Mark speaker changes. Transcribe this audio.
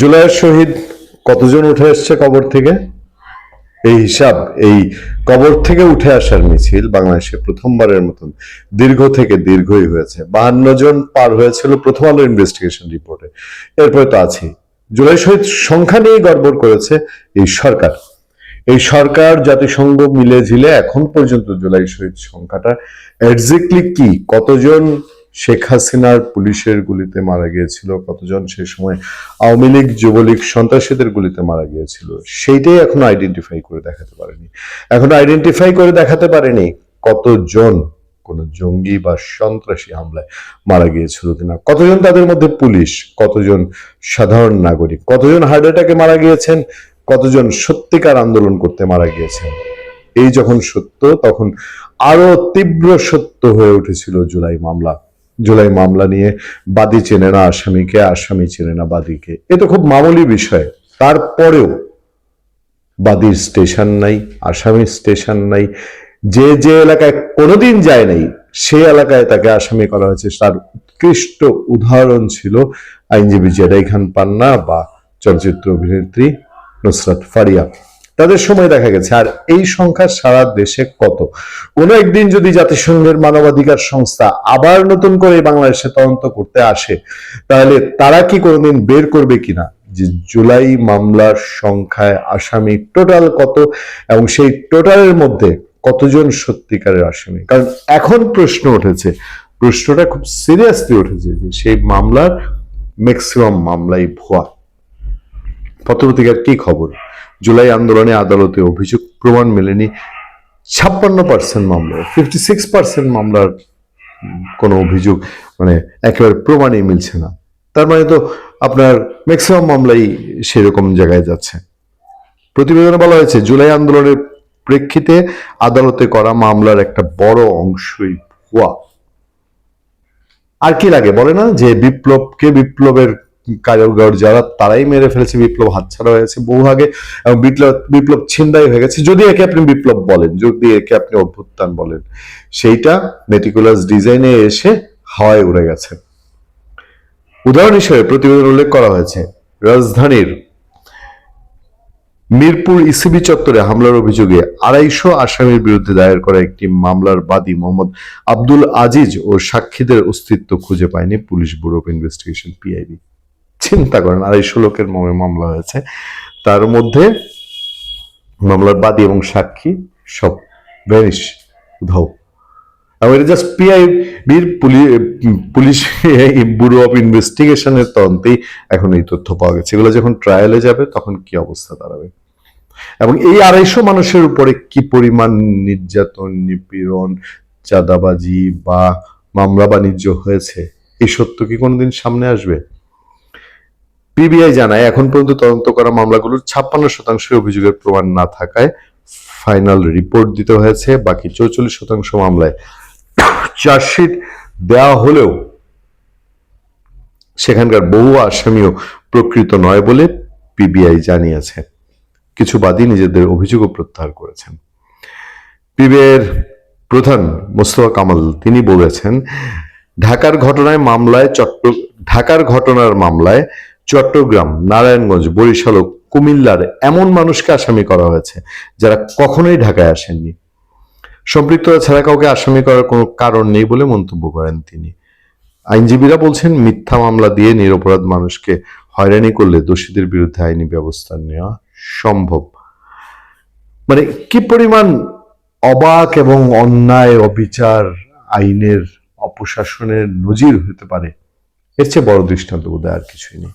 Speaker 1: জুলাইয়ের শহীদ কতজন উঠে এসছে কবর থেকে? এই হিসাব, এই কবর থেকে উঠে আসার মিছিল বাংলাদেশে প্রথমবারের মতন দীর্ঘ থেকে দীর্ঘই হয়েছে। বাহান্ন জন পার হয়েছিল প্রথম আলো ইনভেস্টিগেশন রিপোর্টে এরপরে তো আছেই জুলাই শহীদ সংখ্যা নিয়েই গড়বড় করেছে এই সরকার। এই সরকার জাতিসংঘ মিলে ঝিলে এখন পর্যন্ত জুলাই শহীদ সংখ্যাটা এক্স্যাক্টলি কি? কতজন শেখ হাসিনার পুলিশের গুলিতে মারা গিয়েছিল কতজন? সে সময় আওয়ামী লীগ, যুবলীগ সন্ত্রাসীদের গুলিতে মারা গিয়েছিল। সেইটাই এখনও আইডেন্টিফাই করে দেখাতে পারেনি। এখনও আইডেন্টিফাই করে দেখাতে পারেনি কতজন কোন জঙ্গি বা সন্ত্রাসী হামলায় মারা গিয়েছিল কিনা। কতজন তাদের মধ্যে পুলিশ, কতজন সাধারণ নাগরিক, কতজন হার্ট অ্যাটাকে মারা গিয়েছেন, কতজন সত্যিকার আন্দোলন করতে মারা গিয়েছেন? এই যখন সত্য, তখন আরও তীব্র সত্য হয়ে উঠেছিল জুলাই মামলা। জুলাই মামলা নিয়ে বাদী চেনে না আসামিকে, আসামি চেনে না বাদীকে। এ তো খুব মামুলি বিষয়। তারপরেও বাদীর স্টেশন নাই, আসামির স্টেশন নাই। যে যে এলাকায় কোনোদিন যায় নাই সেই এলাকায় তাকে আসামি করা হয়েছে। তার উৎকৃষ্ট উদাহরণ ছিল আইনজীবী জেডাই খান পান্না বা চলচ্চিত্র অভিনেত্রী নুসরাত ফারিয়া। তাদের সময় দেখা গেছে। আর এই সংখ্যা সারা দেশে কত? কোনো একদিন যদি জাতিসংঘের মানবাধিকার সংস্থা আবার নতুন করে বাংলাদেশে তদন্ত করতে আসে, তাহলে তারা কি কোনোদিন বের করবে কিনা? যে জুলাই মামলার সংখ্যায় আসামি টোটাল কত? এবং সেই টোটালের মধ্যে কতজন সত্যিকারের আসামি? কারণ এখন প্রশ্ন উঠেছে, প্রশ্নটা খুব সিরিয়াসলি উঠেছে যে সেই মামলার ম্যাক্সিমাম মামলাই ভুয়া। পত্রপত্রিকার কি খবর? জুলাই আন্দোলনে আদালতে অভিযোগ প্রমাণ মেলেনি। ছাপ্পান্ন পার্সেন্ট মামলা ফিফটি সিক্স পার্সেন্ট মামলার কোনো অভিযোগ মানে একেবারে প্রমাণই মিলছে না। তার মানে তো আপনার ম্যাক্সিমাম মামলাই সেরকম জায়গায় যাচ্ছে। প্রতিবেদনে বলা হয়েছে, জুলাই আন্দোলনের প্রেক্ষিতে আদালতে করা মামলার একটা বড় অংশই ভুয়া। আর কি লাগে বলে না? যে বিপ্লবকে বিপ্লবের কারিগর যারা, তারাই মেরে ফেলেছে বিপ্লব হাতছাড়া হয়েছে বহু আগে বিপ্লব বিপ্লব ছিনদাই হয়ে গেছে। যদি একে আপনি বিপ্লব বলেন, যদি একে আপনি অভ্যুত্থান বলেন, সেইটা মেটিকুলাস ডিজাইনে এসে হাওয়ায় উড়ে গেছে। উদাহরণ হিসেবে প্রতিবেদন উল্লেখ করা হয়েছে, রাজধানীর মিরপুর ইসিবি চত্বরে হামলার অভিযোগে আড়াইশো আসামির বিরুদ্ধে দায়ের করা একটি মামলার বাদী মোহাম্মদ আব্দুল আজিজ ও সাক্ষীদের অস্তিত্ব খুঁজে পায়নি police bureau of investigation PIB চিন্তা করেন, আড়াইশো লোকের মমে মামলা হয়েছে। তার মধ্যে মামলার বাদী এবং সাক্ষী সব ভ্যানিশ উধাও এবং এটা জাস্ট পিআইবির পুলিশ ব্যুরো অফ ইনভেস্টিগেশনের তদন্তেই এখন এই তথ্য পাওয়া গেছে। এগুলো যখন ট্রায়ালে যাবে, তখন কি অবস্থা দাঁড়াবে? এবং এই আড়াইশো মানুষের উপরে কি পরিমাণ নির্যাতন, নিপীড়ন, চাঁদাবাজি বা মামলা বাণিজ্য হয়েছে, এই সত্য কি কোনোদিন সামনে আসবে? পিবিআই জানায়, এখন পর্যন্ত তদন্ত করা মামলাগুলোর ছাপ্পান্ন শতাংশের অভিযোগের প্রমাণ না থাকায় ফাইনাল রিপোর্ট দিতে হয়েছে, বাকি চৌচল্লিশ শতাংশ মামলায়। চার্জশিট দেওয়া হলেও সেখানকার বহু আসামিও প্রকৃত নয় বলে পিবিআই জানিয়েছে। কিছু বাদী নিজেদের অভিযোগও প্রত্যাহার করেছেন। পিবিআইয়ের প্রধান মোস্তফা কামাল, তিনি বলেছেন, ঢাকার ঘটনায় মামলায় চট্ট, ঢাকার ঘটনার মামলায় চট্টগ্রাম, নারায়ণগঞ্জ, বরিশাল কুমিল্লার এমন মানুষকে আসামি করা হয়েছে যারা কখনোই ঢাকায় আসেননি। সম্পৃক্ততা ছাড়া কাউকে আসামি করার কোনো কারণ নেই বলে মন্তব্য করেন তিনি। আইনজীবীরা বলছেন, মিথ্যা মামলা দিয়ে নিরপরাধ মানুষকে হয়রানি করলে দোষীদের বিরুদ্ধে আইনি ব্যবস্থা নেওয়া সম্ভব। মানে কি পরিমাণ অবাক এবং অন্যায় অবিচার আইনের অপশাসনের নজির হতে পারে, এর চেয়ে বড় দৃষ্টান্ত বোধহয় আর কিছুই নেই।